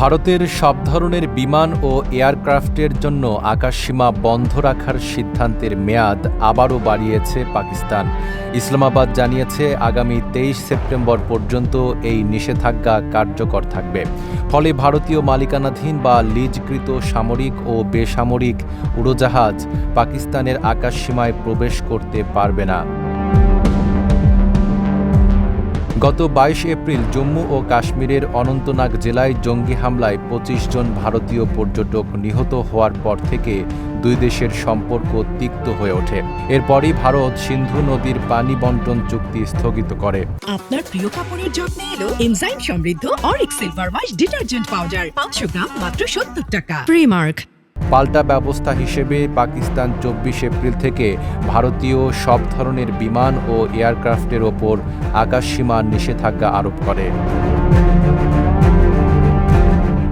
ভারতের সব ধরনের বিমান ও এয়ারক্রাফটের জন্য আকাশসীমা বন্ধ রাখার সিদ্ধান্তের মেয়াদ আবারও বাড়িয়েছে পাকিস্তান। ইসলামাবাদ জানিয়েছে, আগামী তেইশ সেপ্টেম্বর পর্যন্ত এই নিষেধাজ্ঞা কার্যকর থাকবে। ফলে ভারতীয় মালিকানাধীন বা লিজকৃত সামরিক ও বেসামরিক উড়োজাহাজ পাকিস্তানের আকাশসীমায় প্রবেশ করতে পারবে না। গত বাইশ এপ্রিল জম্মু ও কাশ্মীরের অনন্তনাগ জেলায় জঙ্গি হামলায় পঁচিশ জন ভারতীয় পর্যটক নিহত হওয়ার পর থেকে দুই দেশের সম্পর্ক তিক্ত হয়ে ওঠে। এরপরই ভারত সিন্ধু নদীর পানি বন্টন চুক্তি স্থগিত করে। আপনার প্রিয় কাপড়ের যত্নে এলো এনজাইম সমৃদ্ধ Auric silver wash detergent powder পাঁচশো গ্রাম মাত্র সত্তর টাকা। প্রিমার্ক পাল্টা ব্যবস্থা হিসেবে পাকিস্তান চব্বিশ এপ্রিল থেকে ভারতীয় সব ধরনের বিমান ও এয়ারক্রাফটের ওপর আকাশসীমার নিষেধাজ্ঞা আরোপ করে।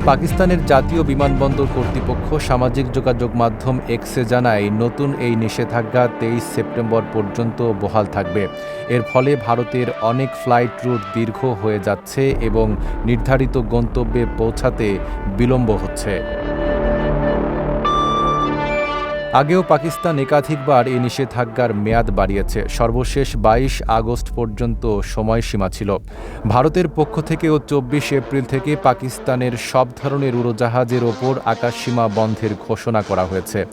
পাকিস্তানের জাতীয় বিমানবন্দর কর্তৃপক্ষ সামাজিক যোগাযোগ মাধ্যম এক্সে জানায়, নতুন এই নিষেধাজ্ঞা তেইশ সেপ্টেম্বর পর্যন্ত বহাল থাকবে। এর ফলে ভারতের অনেক ফ্লাইট রুট দীর্ঘ হয়ে যাচ্ছে এবং নির্ধারিত গন্তব্যে পৌঁছাতে বিলম্ব হচ্ছে। আগেও পাকিস্তান একাধিকবার এই নিষেধাজ্ঞার মেয়াদ বাড়িয়েছে। সর্বশেষ বাইশ আগস্ট পর্যন্ত সময়সীমা ছিল। ভারতের পক্ষ থেকেও চব্বিশ এপ্রিল থেকে পাকিস্তানের সব ধরনের উড়োজাহাজের ওপর আকাশসীমা বন্ধের ঘোষণা করা হয়েছে।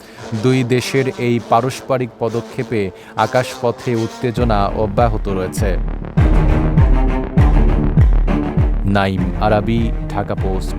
দুই দেশের এই পারস্পরিক পদক্ষেপে আকাশপথে উত্তেজনা অব্যাহত রয়েছে। নাইম আরাবি, ঢাকা পোস্ট।